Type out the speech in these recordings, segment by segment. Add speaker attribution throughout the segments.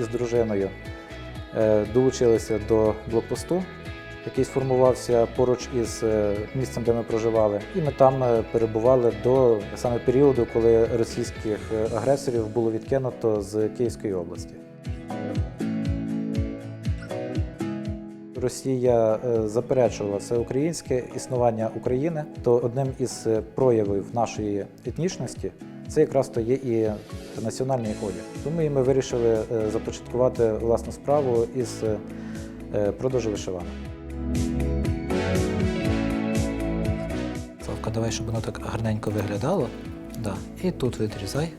Speaker 1: із дружиною е, долучилися до блокпосту, який сформувався поруч із е, місцем, де ми проживали. І ми там е, перебували до саме періоду, коли російських агресорів було відкинуто з Київської області. Росія заперечувала всеукраїнське існування України, то одним із проявів нашої етнічності це якраз то є і національний одяг. Тому і ми вирішили е, започаткувати власну справу із е, продажу вишиванок. Славка, давай, щоб воно так гарненько виглядало. Да. І тут відрізай.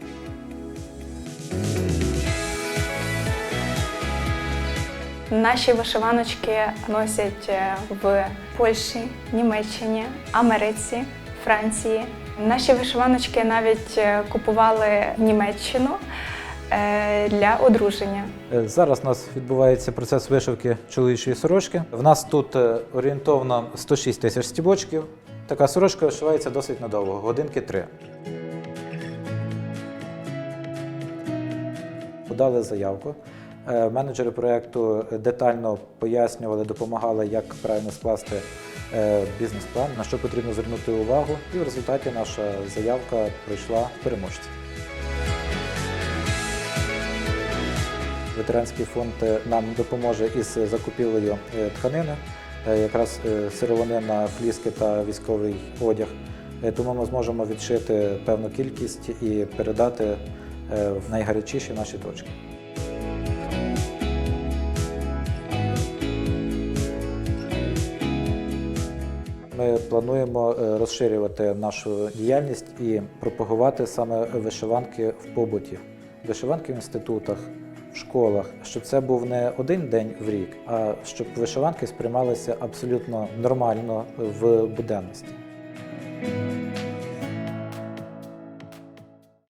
Speaker 2: Наші вишиваночки носять е, в Польщі, Німеччині, Америці, Франції. Наші вишиваночки навіть е, купували в Німеччину е, для одруження.
Speaker 1: Е, Зараз у нас відбувається процес вишивки чоловічої сорочки. В нас тут орієнтовно 106 тисяч стібочків. Така сорочка вишивається досить надовго, годинки три. Подали заявку. Менеджери проєкту детально пояснювали, допомагали, як правильно скласти бізнес-план, на що потрібно звернути увагу. І в результаті наша заявка пройшла переможця. Ветеранський фонд е, нам допоможе із закупівлею е, тканини, е, якраз е, сировини на фліски та військовий одяг. Е, Тому ми зможемо відшити певну кількість і передати е, в найгарячіші наші точки. Ми плануємо е, розширювати нашу діяльність і пропагувати саме вишиванки в побуті, вишиванки в інститутах, в школах, щоб це був не один день в рік, а щоб вишиванки сприймалися абсолютно нормально в буденності.